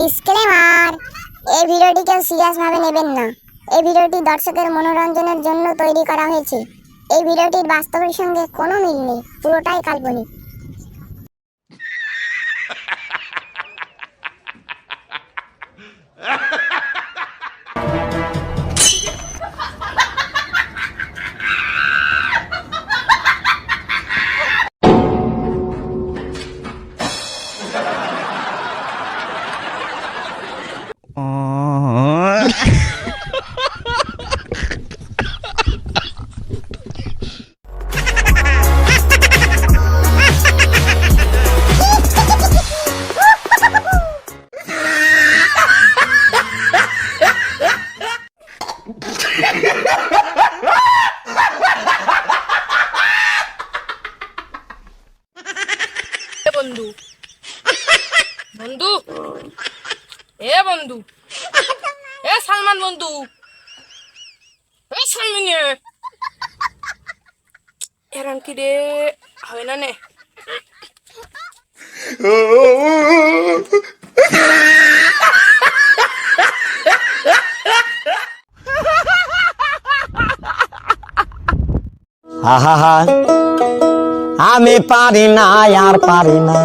Disclaimer. এই ভিডিওটি কেউ সিরিয়াস ভাবে নেবেন না। এই ভিডিওটি দর্শকের মনোরঞ্জনের জন্য তৈরি করা হয়েছে। এই ভিডিওটির বাস্তবের সঙ্গে কোনো মিল নেই, পুরোটাই কাল্পনিক। বন্ধু। বন্ধু? এ বন্ধু। এ সালমান বন্ধু। এ সালমিনে। এরম কি রে, হয় না নে? আহা আমি পারি না আর পারি না।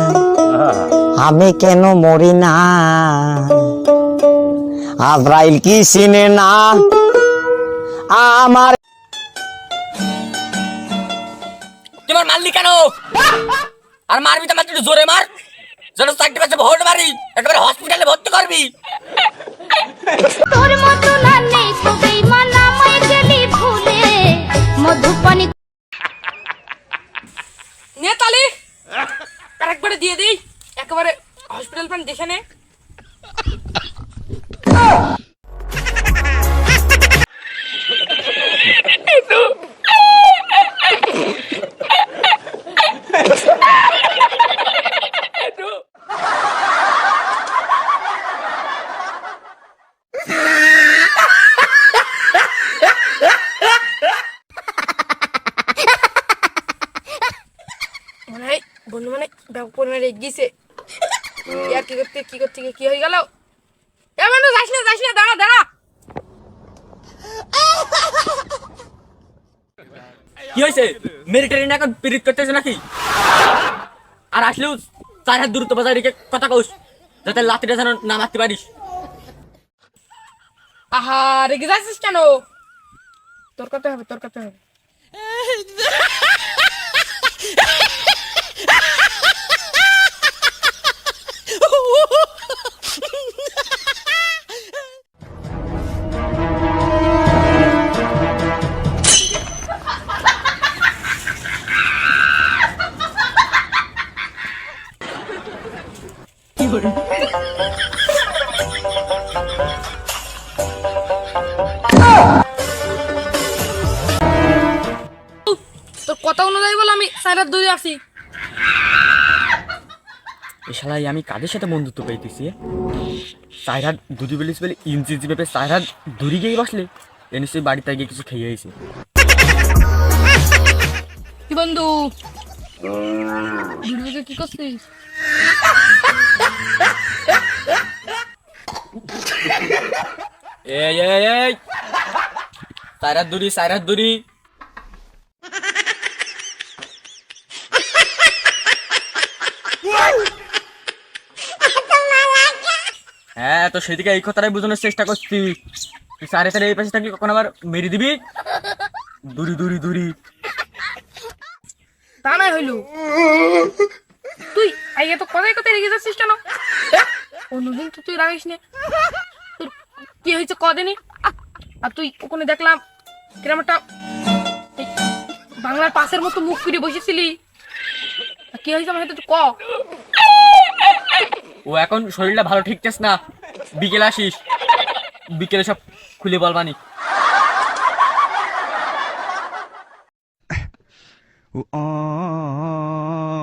আমি কেন মরি না? আজরাইল কি চিনে না? আমার তোমার মারলি কেন? আর মারবি তো মাত্র একটু জোরে মার। যেন চারটে পাঁচটা ভোট মারি একেবারে হসপিটালে ভর্তি করবি। তোর মতো না আরেকবারে দিয়ে দিই। একেবারে হসপিটাল প্যান্ট দেখে নে। মনে বন্ধু মানে ব্যাপক পরিমাণে গিয়েছে আর কি করতে কি করতে কি হয়ে গেল? এ বন্ধু যাস না যাস না দাঁড়া দাঁড়া। কি হয়েছে? মিলিটারি না এখন পিরিত করতেছে নাকি? আর আসলেও চার হাত দূরত্ব বজায় রেখে কথা কৌস যাতে লাঠিটা যেন না মারতে পারিস। আহা রেগে যাচ্ছিস কেন? তোর কথা হবে তোর কথা হবে। তোর কথা অনুযায়ী বলে আমি সাইরাত দূরে এ শালাই আমি কাদের সাথে বন্ধুত্ব চার হাত দুদি বলিস বলে ইঞ্চি ইঞ্চি পেপে হাত দূরে গিয়ে বসলে এ নিশ্চয়ই বাড়িতে গিয়ে কিছু খেয়ে আইছে। বন্ধু? কি করছিস? এই এই এই। হাত দূরি হাত দূরি। হ্যাঁ তো সেদিকে এই কথাটাই বোঝানোর চেষ্টা করছি। তুই সাড়ে সাড়ে এই পাশে থাকলে কখন আবার মেরে দিবি? দূরি দূরি দূরি। তা নাই হইল। তুই আইয়া তো কথাই কথাই রেগে যাচ্ছিস কেন? অন্যদিন তো তুই রাখিস নে। কি হয়েছে কদিনই? আর তুই ওখানে দেখলাম কিরম একটা বাংলার পাশের মতো মুখ ফিরে বসেছিলি। কি হয়েছে আমার সাথে তুই ক। ও এখন শরীরটা ভালো ঠিকঠাক না? বিকেলে আসিস। বিকেলে সব খুলে বলবানি Oh